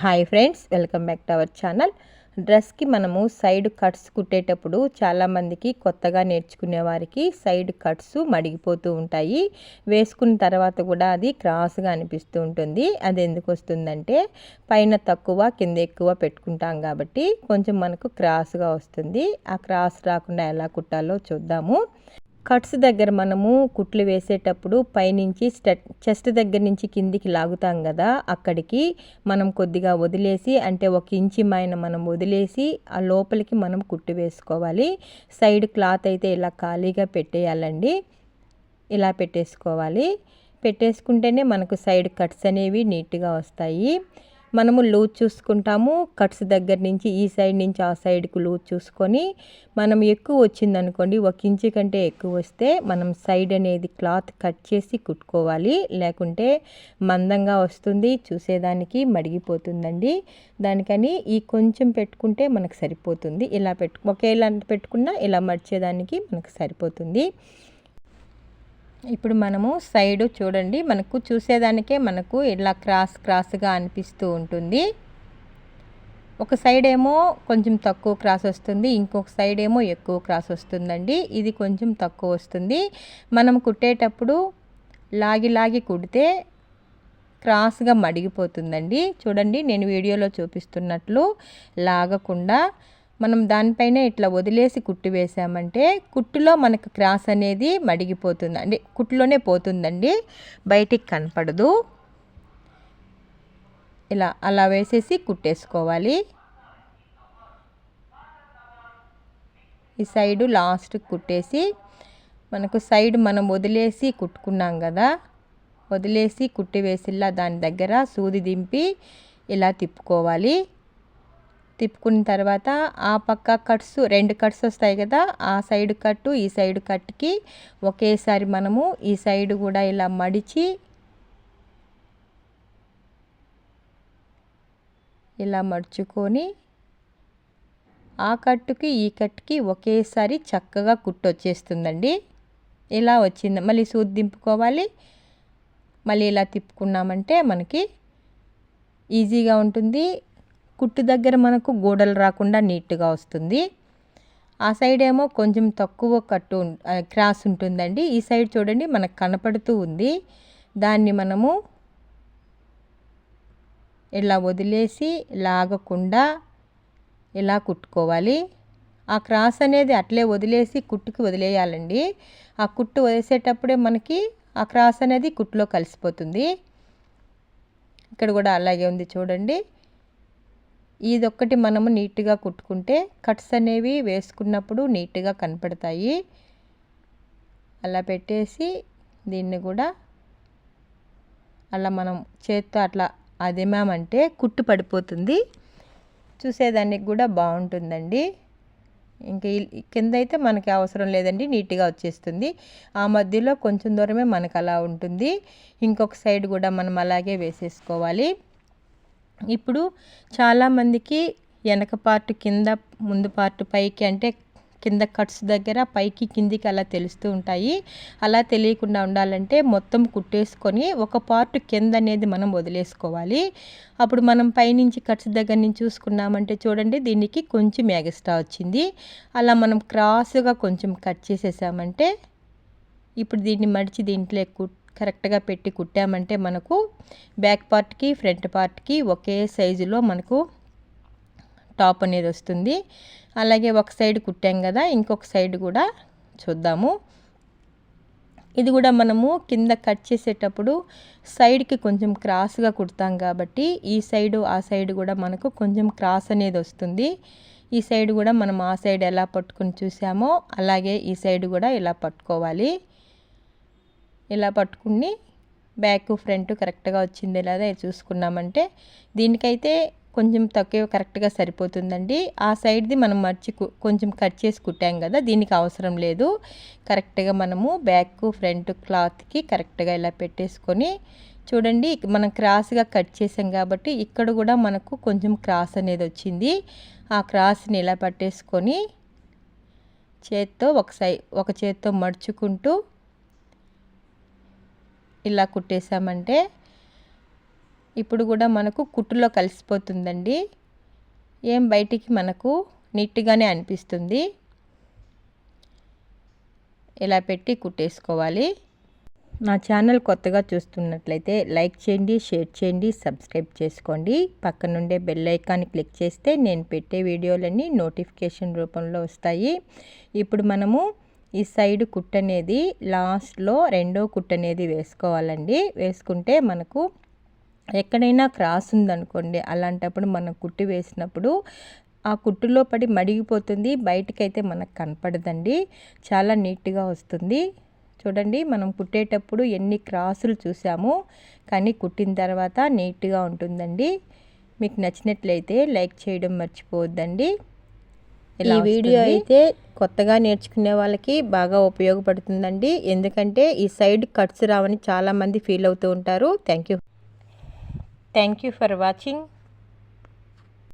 Hi friends welcome back to our channel. డ్రెస్కి మనము side cuts కుట్టేటప్పుడు చాలామందికి కొత్తగా నేర్చుకునే వారికి సైడ్ కట్స్ మడిగిపోతూ ఉంటాయి. వేసుకున్న తర్వాత కూడా అది క్రాస్గా అనిపిస్తూ ఉంటుంది. అది ఎందుకు వస్తుందంటే పైన తక్కువ కింద ఎక్కువ పెట్టుకుంటాం కాబట్టి కొంచెం మనకు క్రాస్గా వస్తుంది. ఆ క్రాస్ రాకుండా ఎలా కుట్టాలో చూద్దాము. కట్స్ దగ్గర మనము కుట్లు వేసేటప్పుడు పైనుంచి చెస్ట్ దగ్గర నుంచి కిందికి లాగుతాం కదా అక్కడికి మనం కొద్దిగా వదిలేసి అంటే ఒక ఇంచి మైన మనం వదిలేసి ఆ లోపలికి మనం కుట్టు వేసుకోవాలి. సైడ్ క్లాత్ అయితే ఇలా ఖాళీగా పెట్టేయాలండి. ఇలా పెట్టేసుకోవాలి. పెట్టేసుకుంటేనే మనకు సైడ్ కట్స్ అనేవి నీట్గా వస్తాయి. మనము లూజ్ చూసుకుంటాము. కట్స్ దగ్గర నుంచి ఈ సైడ్ నుంచి ఆ సైడ్కు లూజ్ చూసుకొని మనం ఎక్కువ వచ్చిందనుకోండి ఒక ఇంచు కంటే ఎక్కువ వస్తే మనం సైడ్ అనేది క్లాత్ కట్ చేసి కుట్టుకోవాలి. లేకుంటే మందంగా వస్తుంది చూసేదానికి మడిగిపోతుందండి. దానికని ఈ కొంచెం పెట్టుకుంటే మనకు సరిపోతుంది. ఇలా పెట్టు ఒకేలా పెట్టుకున్నా ఇలా మడిచేదానికి మనకు సరిపోతుంది. ఇప్పుడు మనము సైడ్ చూడండి. మనకు చూసేదానికే మనకు ఇలా క్రాస్ క్రాస్గా అనిపిస్తూ ఉంటుంది. ఒక సైడ్ ఏమో కొంచెం తక్కువ క్రాస్ వస్తుంది. ఇంకొక సైడ్ ఏమో ఎక్కువ క్రాస్ వస్తుందండి. ఇది కొంచెం తక్కువ వస్తుంది. మనం కుట్టేటప్పుడు లాగి లాగి కుడితే క్రాస్గా మడిగిపోతుందండి. చూడండి నేను వీడియోలో చూపిస్తున్నట్లు లాగకుండా మనం దానిపైన ఇట్లా వదిలేసి కుట్టు వేసామంటే కుట్టులో మనకు క్రాస్ అనేది మడిగిపోతుంది అంటే కుట్టులోనే పోతుందండి. బయటికి కనపడదు. ఇలా అలా వేసేసి కుట్టేసుకోవాలి. ఈ సైడు లాస్ట్ కుట్టేసి మనకు సైడ్ మనం వదిలేసి కుట్టుకున్నాం కదా వదిలేసి కుట్టి వేసిల్లా దాని దగ్గర సూది దింపి ఇలా తిప్పుకోవాలి. తిప్పుకున్న తర్వాత ఆ పక్క కట్స్ రెండు కట్స్ వస్తాయి కదా ఆ సైడ్ కట్టు ఈ సైడ్ కట్కి ఒకేసారి మనము ఈ సైడ్ కూడా ఇలా మడిచి ఇలా మడుచుకొని ఆ కట్టుకి ఈ కట్టుకి ఒకేసారి చక్కగా కుట్టు వచ్చేస్తుందండి ఇలా వచ్చింది. మళ్ళీ సూది దింపుకోవాలి. మళ్ళీ ఇలా తిప్పుకున్నామంటే మనకి ఈజీగా ఉంటుంది. కుట్టు దగ్గర మనకు గోడలు రాకుండా నీట్గా వస్తుంది. ఆ సైడ్ ఏమో కొంచెం తక్కువ కట్టు క్రాస్ ఉంటుందండి. ఈ సైడ్ చూడండి మనకు కనపడుతూ ఉంది. దాన్ని మనము ఇలా వదిలేసి లాగకుండా ఇలా కుట్టుకోవాలి. ఆ క్రాస్ అనేది అట్లే వదిలేసి కుట్టుకి వదిలేయాలండి. ఆ కుట్టు వదిలేసేటప్పుడే మనకి ఆ క్రాస్ అనేది కుట్టులో కలిసిపోతుంది. ఇక్కడ కూడా అలాగే ఉంది చూడండి. ఇదొక్కటి మనము నీట్గా కుట్టుకుంటే కట్స్ అనేవి వేసుకున్నప్పుడు నీట్గా కనపడతాయి. అలా పెట్టేసి దీన్ని కూడా అలా మనం చేత్తో అట్లా అదిమామంటే కుట్టు పడిపోతుంది. చూసేదానికి కూడా బాగుంటుందండి. ఇంకా కింద అయితే మనకి అవసరం లేదండి నీట్గా వచ్చేస్తుంది. ఆ మధ్యలో కొంచెం దూరమే మనకు అలా ఉంటుంది. ఇంకొక సైడ్ కూడా మనం అలాగే వేసేసుకోవాలి. ఇప్పుడు చాలామందికి వెనక పార్ట్ కింద ముందు పార్ట్ పైకి అంటే కింద కట్స్ దగ్గర పైకి కిందికి అలా తెలుస్తూ ఉంటాయి. అలా తెలియకుండా ఉండాలంటే మొత్తం కుట్టేసుకొని ఒక పార్ట్ కింద అనేది మనం వదిలేసుకోవాలి. అప్పుడు మనం పైనుంచి కట్స్ దగ్గర నుంచి చూసుకున్నామంటే చూడండి దీనికి కొంచెం ఎగస్ట్రా వచ్చింది. అలా మనం క్రాస్గా కొంచెం కట్ చేసేసామంటే ఇప్పుడు దీన్ని మడిచి దీంట్లో కరెక్ట్గా పెట్టి కుట్టామంటే మనకు బ్యాక్ పార్ట్కి ఫ్రంట్ పార్ట్కి ఒకే సైజులో మనకు టాప్ అనేది వస్తుంది. అలాగే ఒక సైడ్ కుట్టాం కదా ఇంకొక సైడ్ కూడా చూద్దాము. ఇది కూడా మనము కింద కట్ చేసేటప్పుడు సైడ్కి కొంచెం క్రాస్గా కుడతాం కాబట్టి ఈ సైడు ఆ సైడ్ కూడా మనకు కొంచెం క్రాస్ అనేది వస్తుంది. ఈ సైడ్ కూడా మనం ఆ సైడ్ ఎలా పట్టుకుని చూసామో అలాగే ఈ సైడ్ కూడా ఇలా పట్టుకోవాలి. ఇలా పట్టుకుని బ్యాక్ ఫ్రంట్ కరెక్ట్గా వచ్చింది లేదా చూసుకున్నామంటే దీనికైతే కొంచెం తక్కువ కరెక్ట్గా సరిపోతుందండి. ఆ సైడ్ది మనం మర్చి కొంచెం కట్ చేసి కుట్టాం కదా దీనికి అవసరం లేదు. కరెక్ట్గా మనము బ్యాక్ ఫ్రంట్ క్లాత్కి కరెక్ట్గా ఇలా పెట్టేసుకొని చూడండి మనం క్రాస్గా కట్ చేసాం కాబట్టి ఇక్కడ కూడా మనకు కొంచెం క్రాస్ అనేది వచ్చింది. ఆ క్రాస్ని ఇలా పట్టేసుకొని చేత్తో ఒక సై ఒక చేత్తో మడుచుకుంటూ ఇలా కుట్టేసామంటే ఇప్పుడు కూడా మనకు కుట్టులో కలిసిపోతుందండి. ఏం బయటికి మనకు నీట్గానే అనిపిస్తుంది. ఇలా పెట్టి కుట్టేసుకోవాలి. నా ఛానల్ కొత్తగా చూస్తున్నట్లయితే లైక్ చేయండి షేర్ చేయండి సబ్స్క్రైబ్ చేసుకోండి. పక్కనుండే బెల్ ఐకాన్ని క్లిక్ చేస్తే నేను పెట్టే వీడియోలన్నీ నోటిఫికేషన్ రూపంలో వస్తాయి. ఇప్పుడు మనము ఈ సైడ్ కుట్ అనేది లాస్ట్లో రెండో కుట్ అనేది వేసుకోవాలండి. వేసుకుంటే మనకు ఎక్కడైనా క్రాస్ ఉందనుకోండి అలాంటప్పుడు మనం కుట్టి వేసినప్పుడు ఆ కుట్టులో పడి మడిగిపోతుంది బయటకైతే మనకు కనపడదండి. చాలా నీట్గా వస్తుంది. చూడండి మనం కుట్టేటప్పుడు ఎన్ని క్రాసులు చూసాము కానీ కుట్టిన తర్వాత నీట్గా ఉంటుందండి. మీకు నచ్చినట్లయితే లైక్ చేయడం మర్చిపోవద్దండి. ఈ వీడియో అయితే కొత్తగా నేర్చుకునే వాళ్ళకి బాగా ఉపయోగపడుతుందండి. ఎందుకంటే ఈ సైడ్ కట్స్ రావని చాలామంది ఫీల్ అవుతూ ఉంటారు. Thank you. Thank you for watching.